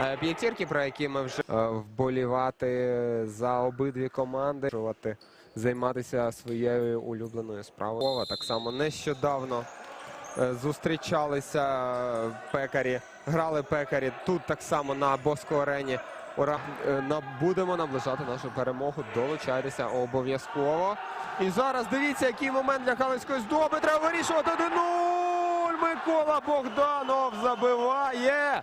е, п'ятірки, про які ми вже е, вболівати за обидві команди, займатися своєю улюбленою справою. Так само нещодавно е, зустрічалися е, пекарі, грали пекарі тут так само на Боско арені. Е, будемо наближати нашу перемогу. Долучайтеся обов'язково. І зараз дивіться, який момент для Галицької здоби. Треба вирішувати 1-0. Микола Богданов забиває.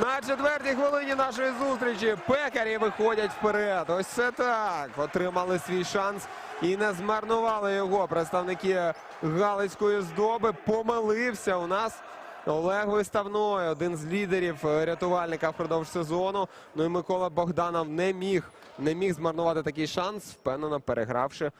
На четвертій хвилині нашої зустрічі пекарі виходять вперед. Ось це так. Отримали свій шанс і не змарнували його. Представники Галицької здоби помилився у нас. Олег Виставной, один з лідерів е, рятувальника впродовж сезону. Ну і Микола Богданов не міг, не міг змарнувати такий шанс, впевнено перегравши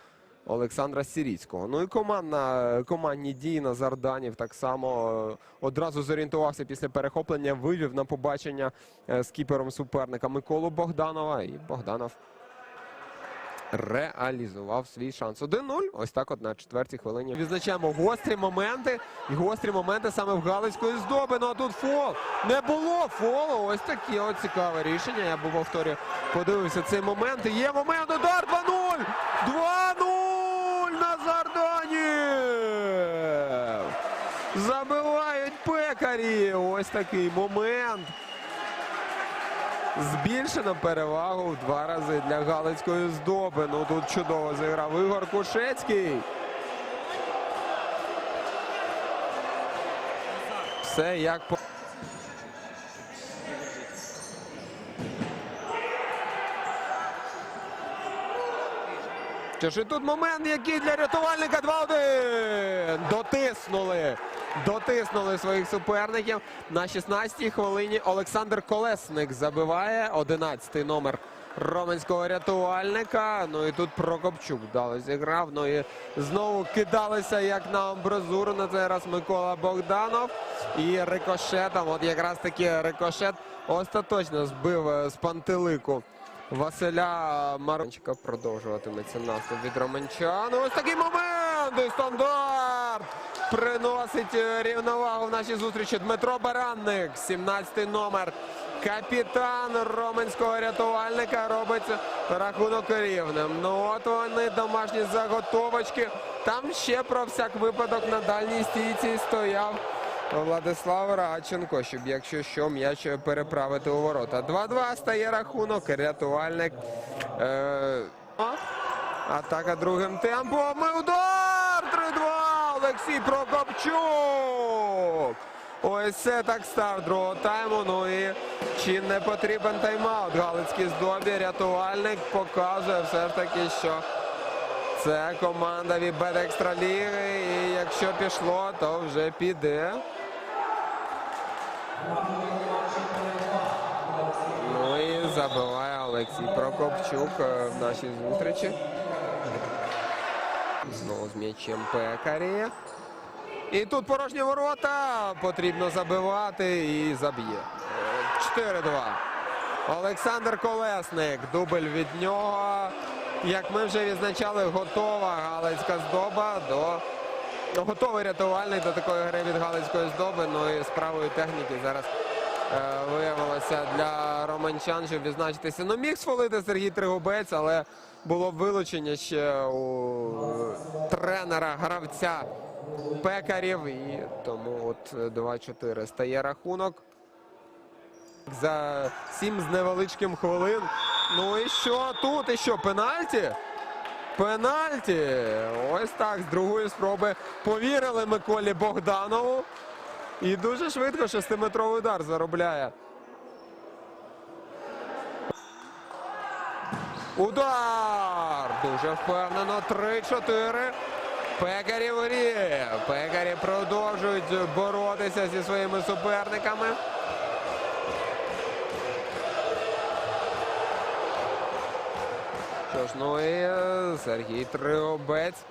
Олександра Сіріцького. Ну і командна, командні дії Назар Данів так само е, одразу зорієнтувався після перехоплення, вивів на побачення е, з кіпером суперника Миколу Богданова. І Богданов реалізував свій шанс. 1-0. Ось так от на четвертій хвилині. Відзначаємо гострі моменти. І гострі моменти саме в Галицької здоби. Ну а тут фол. Не було фолу. Ось таке от цікаве рішення. Я би повторюю, подивився цей момент. І є момент. Удар 2-0! 2-0! Назар Данів! Забивають пекарі. Ось такий момент. Збільшено перевагу в два рази для Галицької здоби. Ну тут чудово зіграв Ігор Кушецький. Все як по. І тут момент, який для рятувальника 2-1. Дотиснули. Дотиснули своїх суперників. На 16-й хвилині Олександр Колесник забиває 11-й номер роменського рятувальника. Ну і тут Прокопчук вдало зіграв. Ну і знову кидалися як на амбразуру. На цей раз Микола Богданов. І рикошетом. От якраз таки рикошет остаточно збив е, з пантелику. Василя Марончика продовжуватиметься наступ від Романчан. Ось такий момент! І стандарт! Приносить е, рівновагу в нашій зустрічі Дмитро Баранник, 17-й номер. Капітан роменського рятувальника робить рахунок рівним. Ну от вони домашні заготовочки. Там ще про всяк випадок на дальній стійці стояв Владислав Радченко, щоб якщо що, м'яч переправити у ворота. 2-2 стає рахунок. Рятувальник. Е. Атака другим темпом. І удар! 3-2! Олексій Прокопчук! Ось це так старт другого тайму. Ну і чи не потрібен тайм-аут Галицькій здобі. Рятувальник показує все ж таки, що це команда від Екстраліги. І якщо пішло, то вже піде. Ну і забиває Олексій Прокопчук е, в нашій зустрічі. Знову з м'ячем пекарі. І тут порожні ворота. Потрібно забивати і заб'є. Е, 4-2. Олександр Колесник. Дубль від нього. Як ми вже відзначали, готова Галицька здоба до. Готовий рятувальник до такої гри від Галицької здоби. Ну і з правої техніки зараз виявилося для романчан, щоб відзначитися. Ну, міг сфолити Сергій Тригубець, але було вилучення ще у тренера гравця пекарів. І тому от 2-4 стає рахунок. За 7 з невеличким хвилин. Ну і що тут? І що? Пенальті? Пенальті. Ось так. З другої спроби повірили Миколі Богданову. І дуже швидко шестиметровий удар заробляє. Удар! Дуже впевнено. 3-4. Пекарі в. Пекарі продовжують боротися зі своїми суперниками. Що ж, ну і е, Сергій Триобець.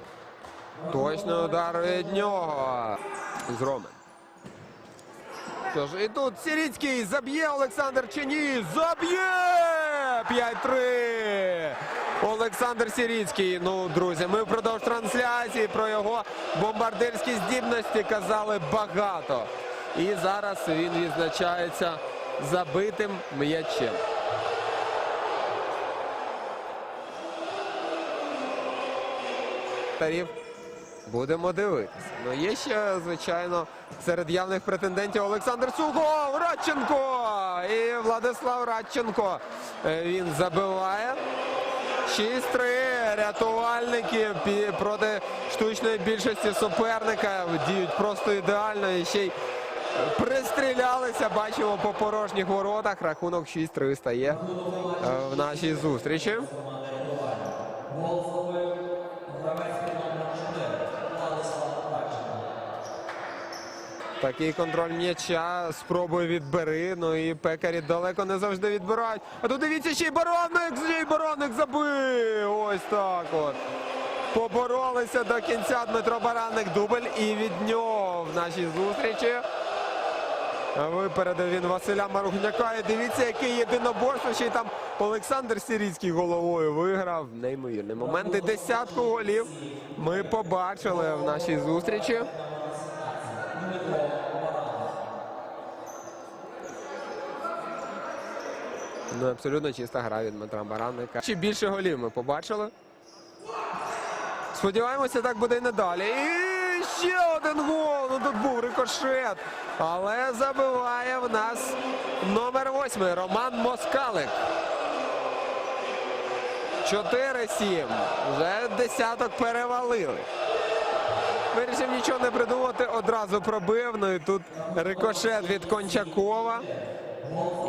Точний удар від нього. З. Що ж, і тут Сіріцький заб'є Олександр чи ні? Заб'є! 5-3. Олександр Сіріцький. Ну, друзі, ми впродовж трансляції про його бомбардирські здібності казали багато. І зараз він відзначається забитим м'ячем. Тарів. Будемо дивитися. Ну є ще, звичайно, серед явних претендентів Олександр Сухов, Радченко і Владислав Радченко. Е, Він забиває. 6-3. Рятувальники проти штучної більшості суперника діють просто ідеально. І ще й пристрілялися. Бачимо по порожніх воротах. Рахунок 6-3 стає е, в нашій зустрічі. Такий контроль м'яча. Спробує відбери. Ну і пекарі далеко не завжди відбирають. А тут дивіться, ще й баронник! Ще й баронник забив! Ось так от. Поборолися до кінця Дмитро Баранник. Дубль і від нього в нашій зустрічі. Випередив він Василя Марухняка. І дивіться, який єдиноборство. Ще й там Олександр Сіріцький головою виграв. Неймовірний момент. І десятку голів ми побачили в нашій зустрічі. Ну, абсолютно чиста гра від Дмитра Баранника. Чи більше голів ми побачили? Сподіваємося, так буде і надалі. І ще один гол. Ну тут був рикошет. Але забиває в нас номер восьмий Роман Москалик. 4-7. Вже десяток перевалили. Вирішив нічого не придумати, одразу пробив. Ну і тут рикошет від Кончакова.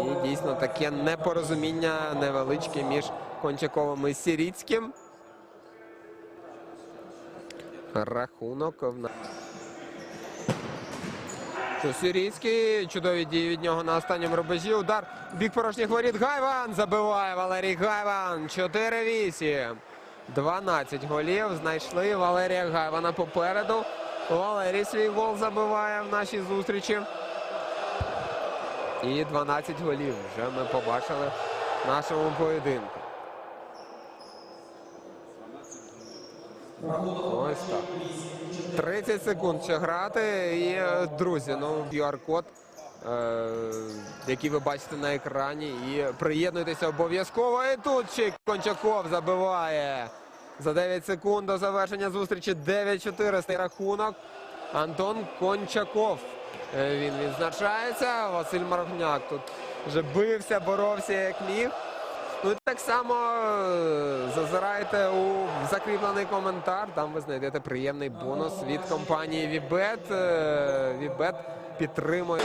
І дійсно таке непорозуміння невеличке між Кончаковим і Сіріцьким. Рахунок в нас. Сіріцький, чудові дії від нього на останньому рубежі. Удар бік порожніх воріт. Гайван забиває Валерій Гайван. 4-8. 12 голів знайшли Валерія Гайвана попереду. Валерій свій гол забиває в нашій зустрічі. І 12 голів вже ми побачили в нашому поєдинку. Ось так. 30 секунд ще грати. І, друзі, ну, QR-код, е, який ви бачите на екрані. І приєднуйтеся обов'язково. І тут ще Кончаков забиває. За 9 секунд до завершення зустрічі 9-4 рахунок. Антон Кончаков. Е, Він відзначається. Василь Маргняк тут вже бився, боровся як міг. Ну і так само е, зазирайте у закріплений коментар. Там ви знайдете приємний бонус від компанії Вібет. Вібет підтримує.